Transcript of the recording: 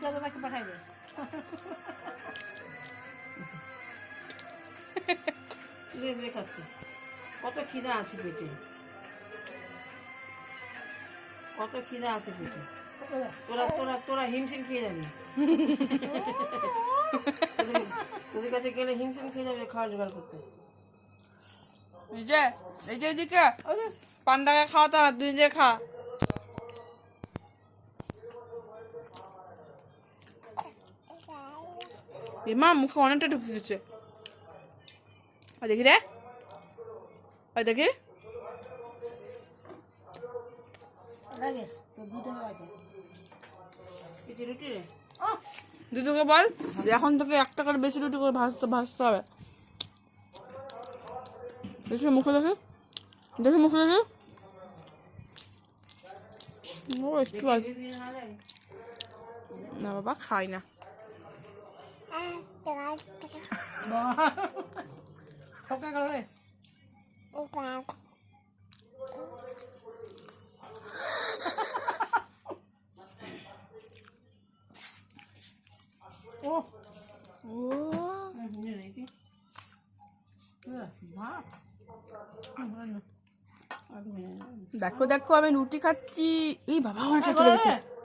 পাঠাই দে। খাচ্ছে। কত খিদা আছে পেটে। কত খিদা আছে পেটে। তোরা তোরা তোরা হিমশিম খেয়ে যাবি। তোদের- কাছে গেলে হিমশিম খেয়ে যাবে খাওয়ার জোগাড় করতে। এই যে এই যে এদিকে। পান্ডাকে খাওয়াতে হবে তুই যে খা। এ মা মুখে অনেকটা ঢুকে গেছে। দেখি রে। ওই দেখি। লাগে তো দুটো লাগে পেটে রুটি রে। দিদুকে বল এখন তোকে একটা করে বেশি রুটি করে ভাজতে ভাজতে হবে। দেখি মুখে দেখি। দেখি মুখে দেখি। ও একটু আছে যদি না। দেখো দেখো আমি রুটি খাচ্ছি। এই বাবা আমার চলে